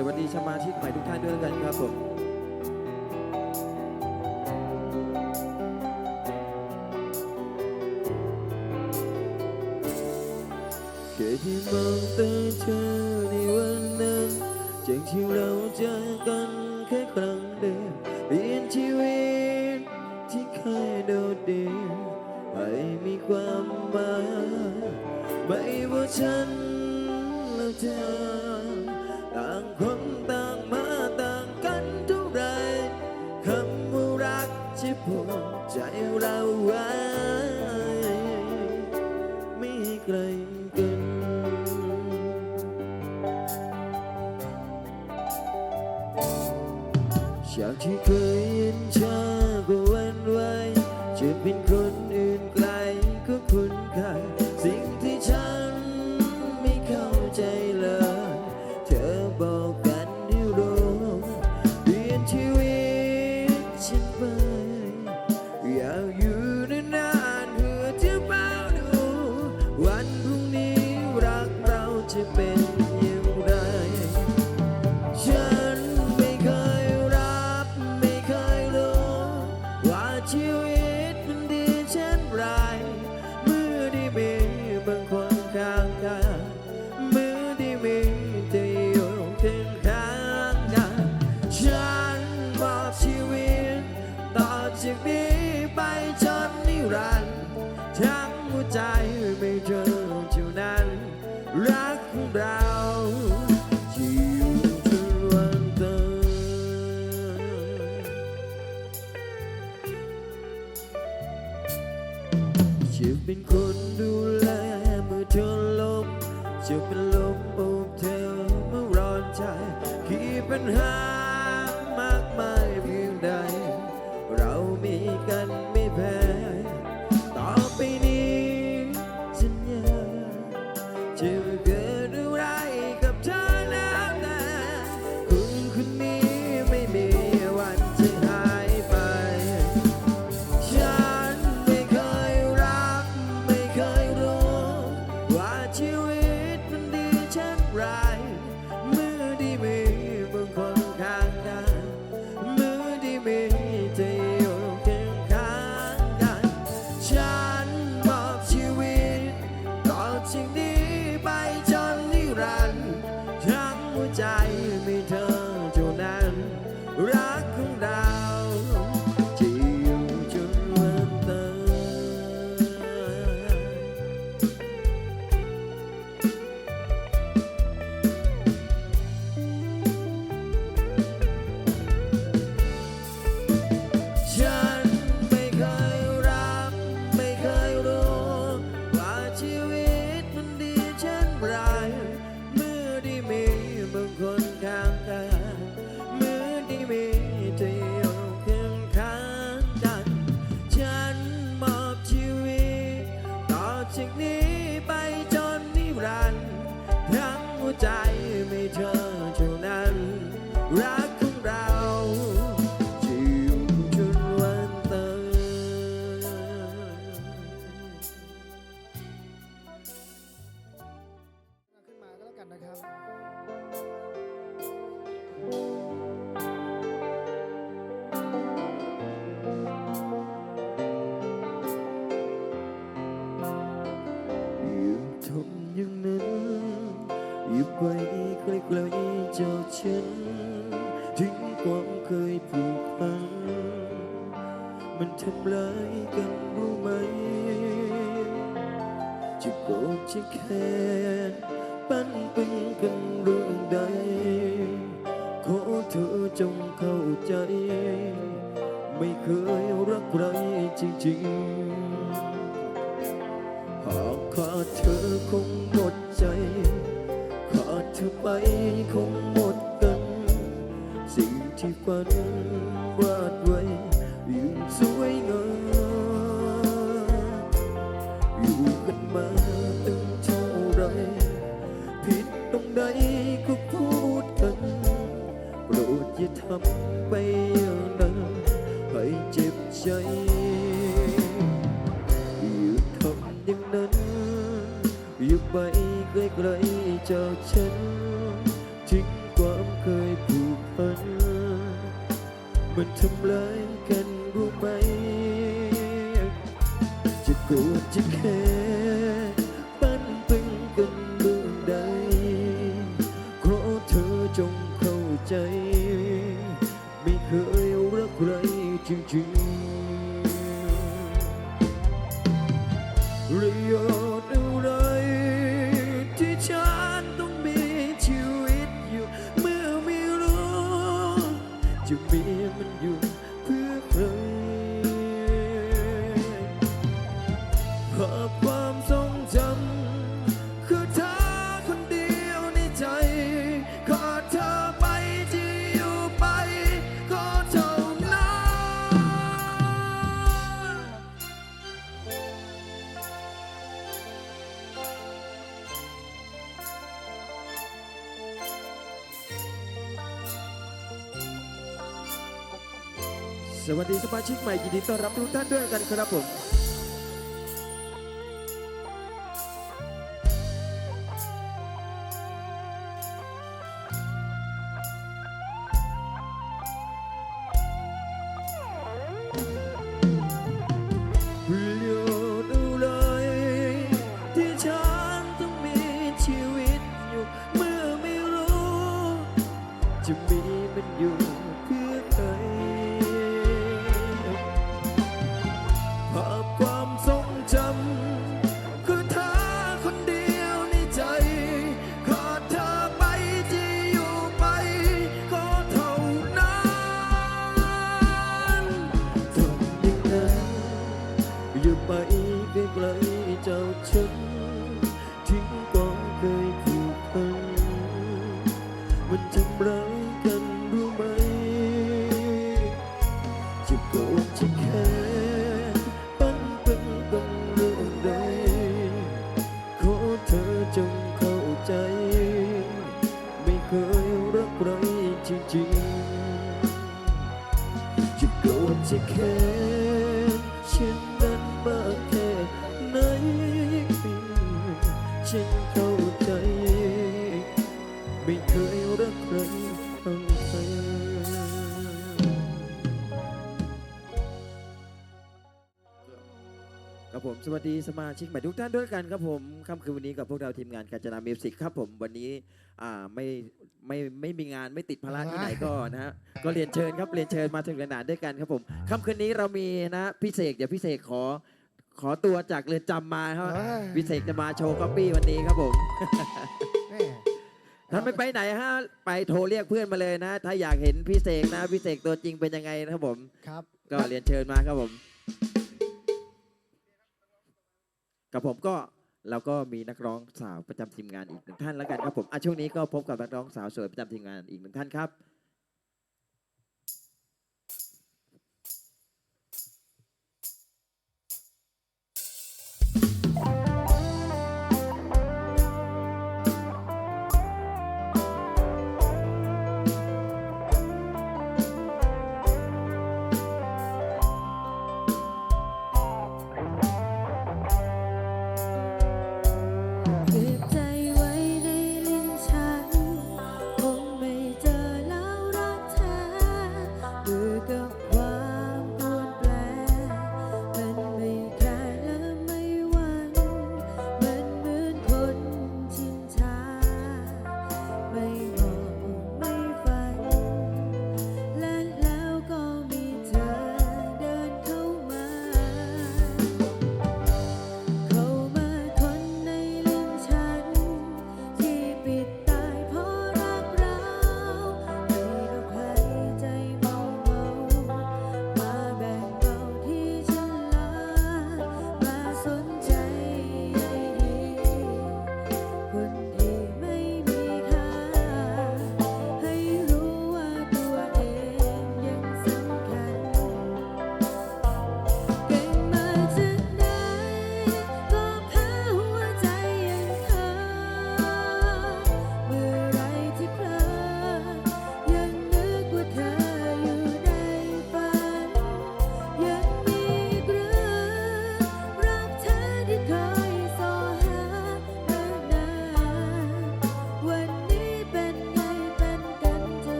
สวัสดีสมาชิกใหม่ทุกท่านด้วยกันครับผม ที่ผูกใจเราไว้ไม่ไกลกันจากที่เคยเย็นชา te perder. จะเป็นคนดูแลเมื่อเธอล้มจะเป็นลมอบเธอเมื่อร้อนใจขี้ปัญหา ไม่เคยรักใครจริงๆ หากขาดเธอคงหมดใจ ขาดเธอไปคงหมดกัน สิ่งที่ฝันวาดไว้ยิ่งสวยงามอยู่กันมาตั้งเท่าไร ผิดตรงใดก็พูดกัน โปรดอย่าทำไป ใจอยู่ทำอย่างนั้น อยู่ไปไกลๆจากฉันทิ้งความเคยผูกพัน มันทำลายกันรู้ไหม จะโกรธจะแค้นปั้นเป็นกันเมื่อใดขอเธอจงเข้าใจ ไม่เคยรักใครจริงๆ มันอยู่เพื่อใครภาพควา สวัสดีสมาชิกใหม่ยินดีต้อนรับทุกท่านด้วยกันครับผม ฉันเข้าใจ ไม่เคยรักใครทั้งเธอับผมสวัสดีสมาชิกใหม่ทุกท่านด้วยกันครับผมค่ำคืนวันนี้กับพวกเราทีมงานกาญจนามิวสิกครับผมวันนี้อ่าไม่ไม่ไม่มีงานไม่ติดภาระที่ไหนก็นะฮะก็เรียนเชิญครับเรียนเชิญมาถึงขนาดด้วยกันครับผมค่ำคืนนี้เรามีนะพิเศษเดี๋ยวพิเศษขอ ขอตัวจากเรือนจำมาครับเอ้ยพิเศษจะมาโชว์ก๊อปปี้วันนี้ครับผม แม่ท่านไม่ไปไหนฮะไปโทรเรียกเพื่อนมาเลยนะ ถ้าอยากเห็นพี่เสกนะพี่เสกตัวจริงเป็นยังไงนะครับผม ครับ ก็เรียนเชิญมาครับผม กับผมก็เราก็มีนักร้องสาวประจำทีมงานอีกหนึ่งท่านแล้วกันครับผมอะช่วงนี้ก็พบกับนักร้องสาวสวยประจำทีมงานอีกหนึ่งท่านครับ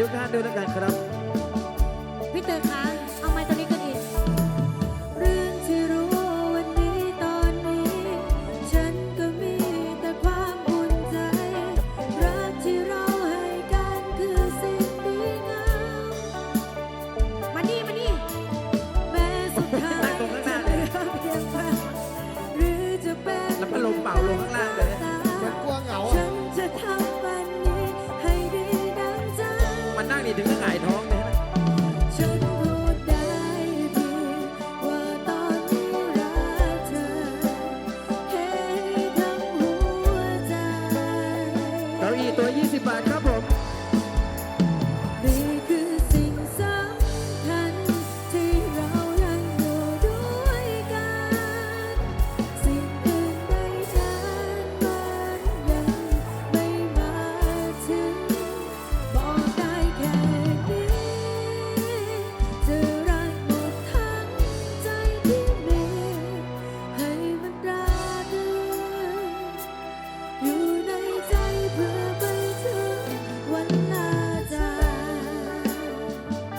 ด้วยท่านด้วยแล้วกันครับ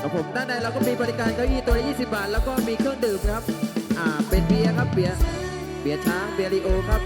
ครับผมด้านในเราก็มีบริการเก้าอี้ตัวละ20 บาท แล้วก็มีเครื่องดื่มครับ อ่า เป็นเบียร์ครับ เบียร์ เบียร์ช้าง เบียร์ลีโอครับ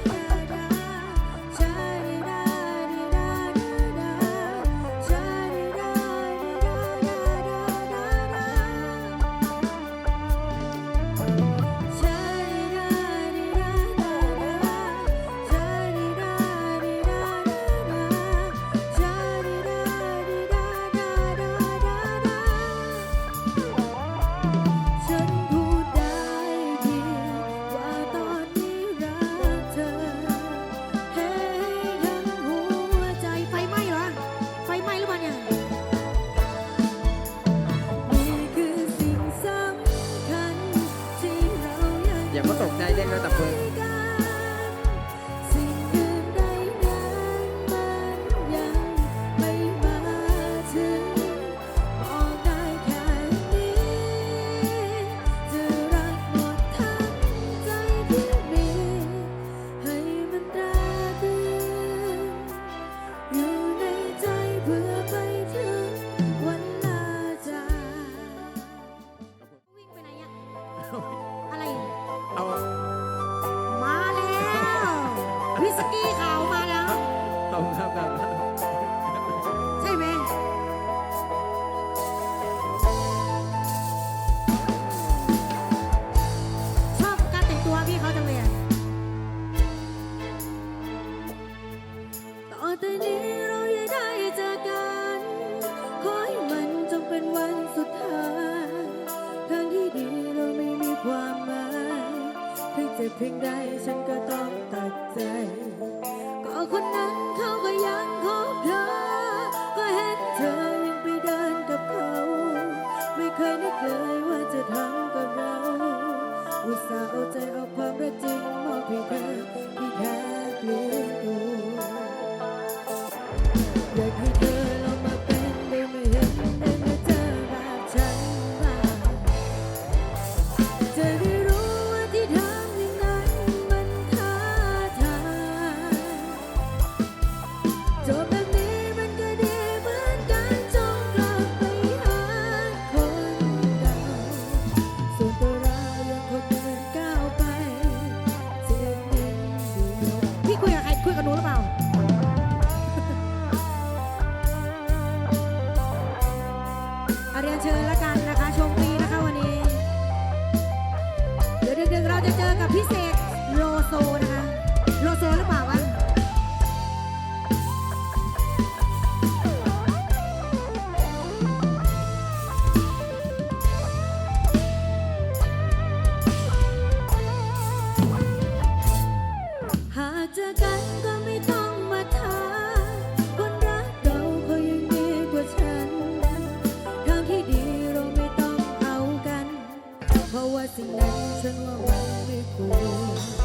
ใดฉันก็ต้องตัดใจ ก็คนนั้นเขาก็ยังคบเธอ ก็เห็นเธอยังไปเดินกับเขา ไม่เคยนึกเลยว่าจะทำกับเรา อุตส่าห์เอาใจเอาความรักจริงมอบให้เธอที่แท้เปลี่ย สิ่งนั้นฉันว่ามันไม่ควร